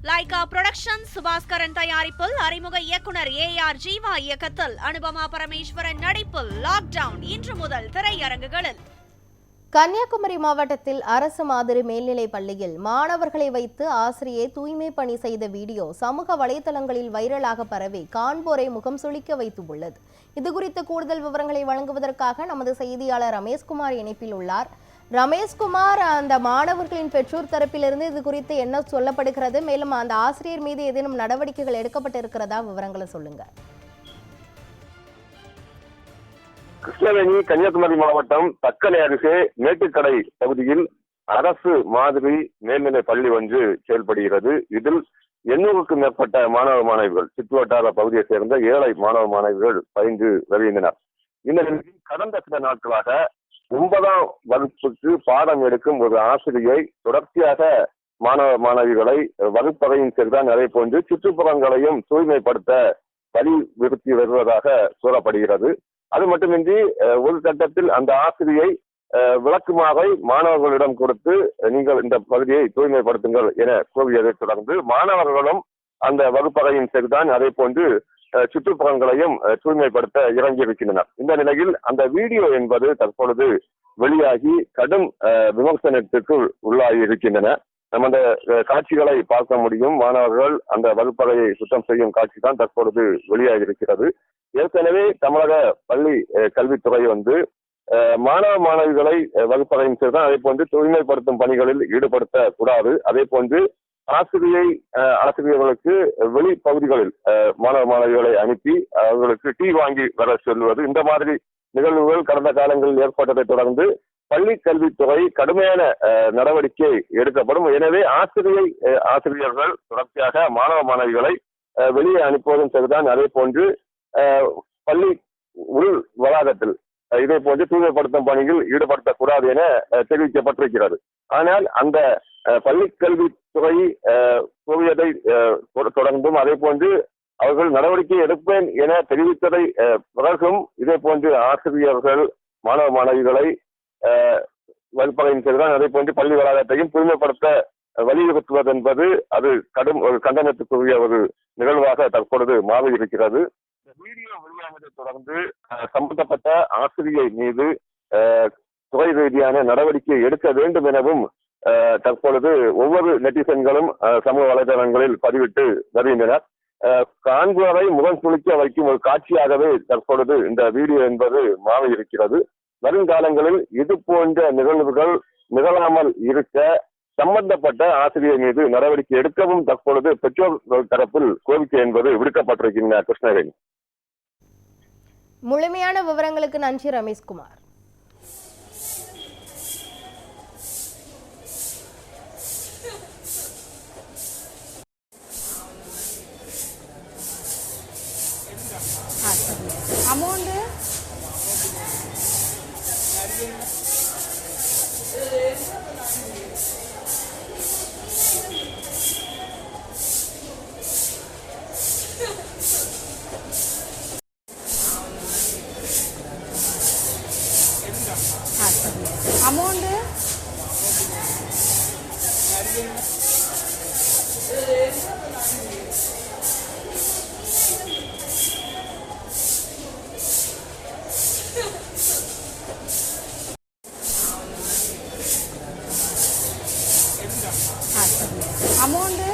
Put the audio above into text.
Lyca production Subaskaran தயாரிப்பில் அறிமுக இயக்குனர் ஏ ஆர் ஜீவா இயக்கத்தில் அனுபமா பரமேஸ்வரன் நடிப்பில் லாக்டவுன் இன்று முதல் திரையரங்குகளில் கன்னியாகுமரி மாவட்டத்தில் அரசு மாதிரி மேல்நிலைப் பள்ளியில் மாணவர்களை வைத்து ஆசிரியை தூய்மை பணி செய்த வீடியோ சமூக வலைதளங்களில் வைரலாக பரவி காண்போரை முகம் சுளிக்க வைத்து உள்ளது இது கூடுதல் விவரங்களை வழங்குவதற்காக நமது செய்தியாளர் ரமேஷ்குமார் இணைப்பில் உள்ளார் ரமேஷ்குமார் அந்த மாணவர்களின் பெற்றோர் தரப்பிலிருந்து இது குறித்து என்ன சொல்லப்படுகிறது? மேலும் அந்த ஆசிரியர் மீது ஏதேனும் நடவடிக்கைகள் எடுக்கப்பட்டிருக்கிறதா? விவரங்களை சொல்லுங்க. கிருஷ்ணவேணி கன்னியாகுமரி மாவட்டம் தக்கலை அருகே மேட்டுக்கடை பகுதியில் அரசு மாதிரி மேல்நிலை பள்ளி ஒன்று செயல்படுகிறது. இதில் எண்ணூறுக்கும் மேற்பட்ட மாணவ மாணவிகள் சுற்றுவட்டார பகுதியை சேர்ந்த ஏழை மாணவ மாணவிகள் பயின்று வருகின்றனர் இந்த நிலையில் கடந்த சில நாட்களாக ஒன்பதாம் வகுப்புக்கு பாடம் எடுக்கும் ஒரு ஆசிரியை தொடர்ச்சியாக மாணவ மாணவிகளை வகுப்பறையும் சரிதான் அதே போன்று சுற்றுப்புறங்களையும் தூய்மைப்படுத்த வலியுறுத்தி வருவதாக கூறப்படுகிறது. அது மட்டுமின்றி ஒரு கட்டத்தில் அந்த ஆசிரியை அஹ், விளக்குமாவை மாணவர்களிடம் கொடுத்து நீங்கள் இந்த பகுதியை தூய்மைப்படுத்துங்கள் என கூறியதைத் தொடர்ந்து மாணவர்களும் அந்த வகுப்பறையின் சரிதான் அதே போன்று சுற்றுப்புறங்களையும் தூய்மைப்படுத்த தூய்மைப்படுத்த இறங்கியிருக்கின்றனர். இந்த நிலையில் அந்த வீடியோ என்பது தற்பொழுது வெளியாகி கடும் விமர்சனத்திற்கு உள்ளாகி இருக்கின்றன. நம்ம அந்த காட்சிகளை பார்க்க முடியும். மாணவர்கள் அந்த வகுப்பறையை சுத்தம் செய்யும் காட்சி தான் தற்பொழுது வெளியாகி இருக்கிறது. ஏற்கனவே தமிழக பள்ளி அஹ், கல்வித்துறை வந்து அஹ், மாணவ மாணவிகளை வகுப்பறையும் சரிதான் அதே போன்று தூய்மைப்படுத்தும் பணிகளில் ஈடுபடுத்த கூடாது அதே போன்று ஆசிரியை ஆசிரியர்களுக்கு வெளி பகுதிகளில் அஹ், மாணவ மாணவிகளை அனுப்பி அவர்களுக்கு டீ வாங்கி வர சொல்வது. இந்த மாதிரி நிகழ்வுகள் கடந்த காலங்களில் ஏற்பட்டதை தொடர்ந்து பள்ளி கல்வித்துறை கடுமையான அஹ், நடவடிக்கை எடுக்கப்படும். எனவே ஆசிரியை ஆசிரியர்கள் தொடர்ச்சியாக மாணவ மாணவிகளை அஹ், வெளியே அனுப்புவதும் சரிதான். அதே போன்று பள்ளி உள் வளாகத்தில் இதே போன்று தூய்மைப்படுத்தும் பணியில் ஈடுபடுத்தக்கூடாது என தெரிவிக்கப்பட்டிருக்கிறது. ஆனால் அந்த அஹ், கல்வித்துறை அஹ், கூறியதை அஹ், தொடர்ந்தும் அதே போன்று அவர்கள் நடவடிக்கை எடுப்பேன் என தெரிவித்ததை அஹ், பிறகும் இதே போன்று ஆசிரியர்கள் மாணவ மாணவிகளை அஹ், வகுப்பறையின் சரிதான் அதே போன்று பள்ளி வளாகத்தையும் தூய்மைப்படுத்த வலியுறுத்துவது என்பது அது கடும் ஒரு கண்டனத்துக்குரிய ஒரு நிகழ்வாக தற்பொழுது மாறி இருக்கிறது. வீடியோ வெளியானதை தொடர்ந்து அஹ், சம்பந்தப்பட்ட ஆசிரியை மீது துறை ரீதியான நடவடிக்கை எடுக்க வேண்டும் எனவும் தற்பொழுது ஒவ்வொரு நெட்டிசன்களும் சமூக வலைதளங்களில் பதிவிட்டு வருகின்றனர். காண்பவரை முகம் சுளிக்க வைக்கும் ஒரு காட்சியாகவே தற்பொழுது இந்த வீடியோ என்பது மாறி இருக்கிறது வருங்காலங்களில் இது போன்ற நிகழ்வுகள் நிகழாமல் இருக்க சம்பந்தப்பட்ட ஆசிரியர் மீது நடவடிக்கை எடுக்கவும் தற்பொழுது பெற்றோர்கள் தரப்பில் கோரிக்கை என்பது விடுக்கப்பட்டிருக்கின்றன கிருஷ்ணகிரி முழுமையான விவரங்களுக்கு நன்றி ரமேஷ்குமார். Amount amount